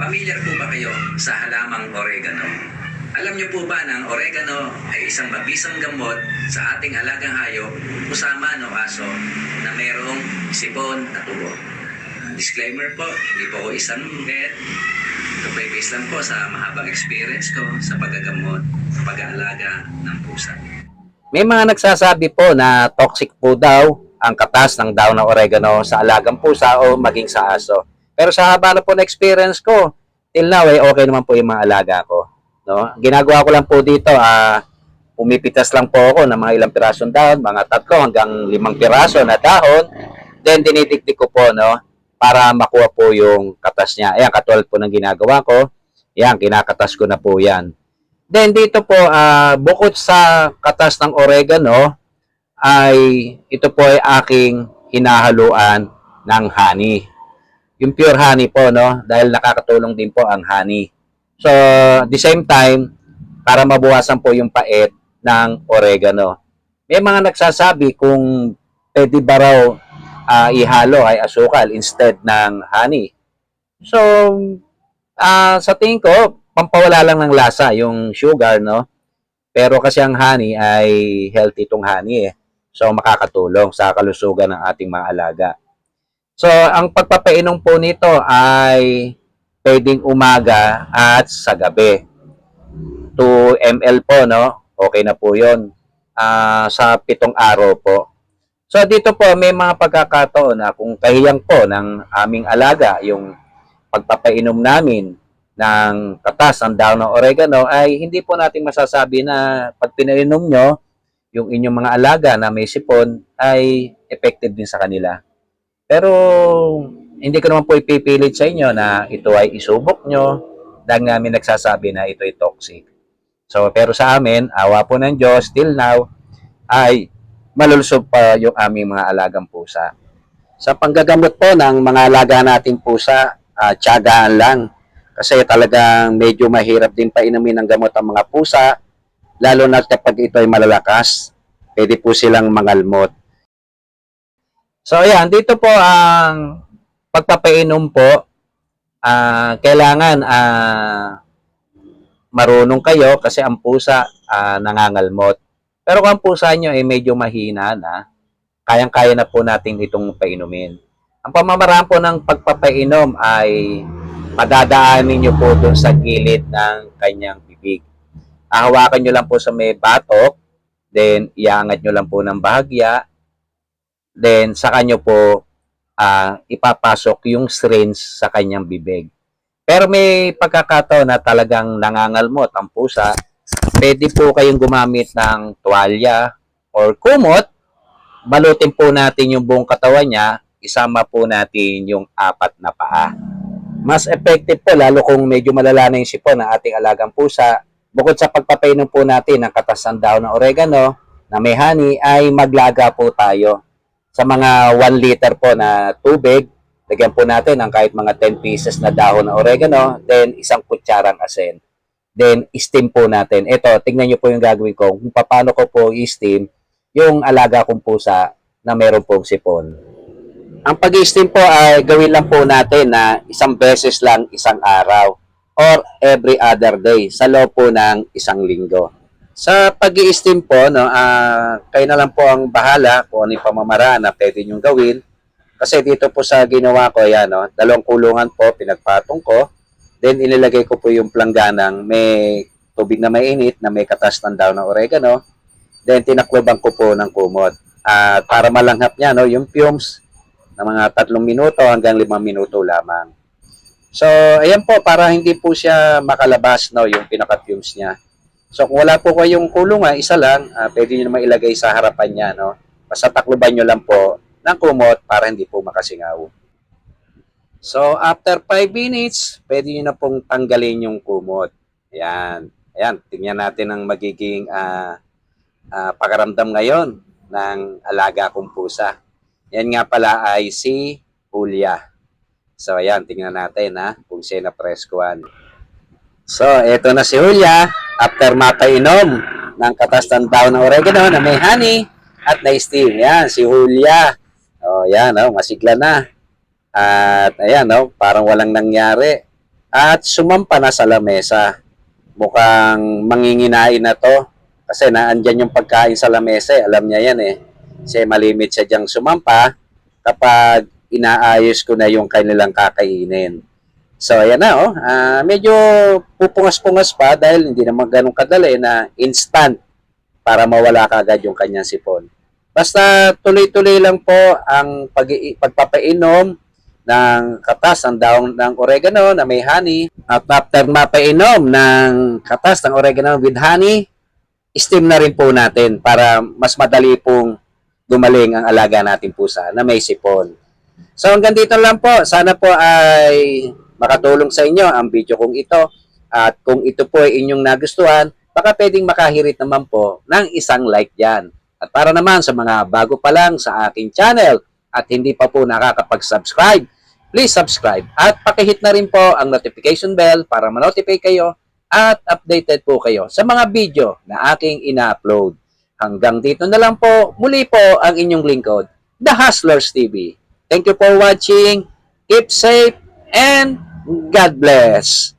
Pamilyar po ba kayo sa halamang oregano? Alam niyo po ba na ang oregano ay isang mabisang gamot sa ating alagang hayop, usama no aso, na mayroong sipon at ubo? Disclaimer po, hindi po ako isang vet. Ito po lang po sa mahabang experience ko sa paggagamot, sa pag-aalaga ng pusa. May mga nagsasabi po na toxic po daw ang katas ng daw ng oregano sa alagang pusa o maging sa aso. Pero sa haba na po na experience ko, till now ay okay naman po yung mga alaga ko. No? Ginagawa ko lang po dito, ah, pumipitas lang po ako ng mga ilang pirasong dahon, mga tatlo hanggang limang piraso na dahon. Then dinidikdik ko po, no, para makuha po yung katas niya. Ayan, katulad po ng ginagawa ko. Ayan, kinakatas ko na po yan. Then dito po, ah, bukod sa katas ng oregano, ay ito po ay aking hinahaluan ng honey. Yung pure honey po, no? Dahil nakakatulong din po ang honey. So, at the same time, para mabuwasan po yung pait ng oregano. May mga nagsasabi kung pwede ba raw ah, ihalo ay asukal instead ng honey. So, ah, sa tingin ko, pampawala lang ng lasa yung sugar, no? Pero kasi ang honey ay healthy itong honey eh. So, makakatulong sa kalusugan ng ating mga alaga. So, ang pagpapainom po nito ay pwedeng umaga at sa gabi. 2 ml po, no? Okay na po yun. Ah, sa pitong araw po. So, dito po may mga pagkakataon na kung kahiyang po ng aming alaga yung pagpapainom namin ng katas ng daon ng oregano ay hindi po natin masasabi na pag pinainom nyo yung inyong mga alaga na may sipon ay effective din sa kanila. Pero hindi ko naman po ipipilit sa inyo na ito ay isubok nyo dahil namin nagsasabi na ito ay toxic. So, pero sa amin, awa po ng Diyos, till now, ay malulusog pa yung aming mga alagang pusa. Sa panggagamot po ng mga alaga nating pusa, uh, tiyagaan lang. Kasi talagang medyo mahirap din painumin ng gamot ang mga pusa, lalo na kapag ito ay malalakas, pwede po silang mangalmot. So ayan, dito po ang pagpapainom po, ah, kailangan ah, marunong kayo kasi ang pusa ah, nangangalmot. Pero kung ang pusa nyo ay medyo mahina na, kayang-kaya na po natin itong painumin. Ang pamamaraan po ng pagpapainom ay madadaanin nyo po dun sa gilid ng kanyang bibig. Hahawakan nyo lang po sa may batok, then iangat nyo lang po ng bahagya, then saka nyo po ah, ipapasok yung syringe sa kanyang bibig. Pero may pagkakataon na talagang nangangalmot ang pusa, pwede po kayong gumamit ng tuwalya or kumot, balutin po natin yung buong katawan niya, isama po natin yung apat na paa. Mas effective po lalo kung medyo malala na yung sipon ng ating alagang pusa. Bukod sa pagpapainom po natin ng katasan daw ng oregano na may honey, ay maglaga po tayo sa mga 1 liter po na tubig. Lagyan po natin ng kahit mga 10 pieces na dahon ng oregano, then isang kutsarang asin. Then, steam po natin. Ito, tingnan nyo po yung gagawin ko. Kung paano ko po i-steam yung alaga kong pusa na meron pong sipon. Ang pag-steam po ay gawin lang po natin na isang beses lang isang araw or every other day sa loob po ng isang linggo. Sa pag steam po, no, ah, kayo na lang po ang bahala kung ano yung pamamaraan na pwede nyo gawin. Kasi dito po sa ginawa ko, yan, no, dalawang kulungan po, pinagpatong ko. Then, inilagay ko po yung plangganang may tubig na mainit na may katas ng daw ng oregano. Then, tinakloban ko po ng kumot. At para malanghap niya, no, yung fumes na mga tatlong minuto hanggang limang minuto lamang. So, ayan po, para hindi po siya makalabas, no, yung pinaka-fumes niya. So, kung wala po kayong kulungan, isa lang, ah, pwede nyo naman ilagay sa harapan niya, no. Basta takloban nyo lang po ng kumot para hindi po makasingaw. So, after 5 minutes, pwede nyo na pong tanggalin yung kumot. Ayan. Ayan, tingnan natin ang magiging ah, ah, pakaramdam ngayon ng alaga kong pusa. Yan nga pala ay si Julia. So, ayan, tingnan natin ha, kung siya na preskuan. So, eto na si Julia. After mapainom ng katas ng daon ng oregano na may honey at na steam. Yan, si Julia. O, yan, oh, masigla na. At, ayan, oh, parang walang nangyari. at sumampa na sa lamesa. Mukhang manginginain na to kasi naandyan yung pagkain sa lamesa. eh. Alam niya yan eh. Kasi malimit siya diyang sumampa kapag inaayos ko na yung kanilang kakainin. So, ayan na, oh. Ah, medyo pupungas-pungas pa dahil hindi naman ganun kadali na instant para mawala kagad yung kanyang sipon. Basta tuloy-tuloy lang po ang pag pagpapainom ng katas ng daong ng oregano na may honey. At after mapainom ng katas ng oregano with honey, steam na rin po natin para mas madali pong gumaling ang alaga natin pusa na may sipon. So hanggang dito lang po. Sana po ay makatulong sa inyo ang video kong ito. At kung ito po ay inyong nagustuhan, baka pwedeng makahirit naman po ng isang like dyan. At para naman sa mga bago pa lang sa aking channel at hindi pa po nakakapag-subscribe, please subscribe at pakihit na rin po ang notification bell para ma-notify kayo at updated po kayo sa mga video na aking ina-upload. Hanggang dito na lang po, muli po ang inyong lingkod, The Hustlers TV. Thank you for watching. Keep safe and God bless.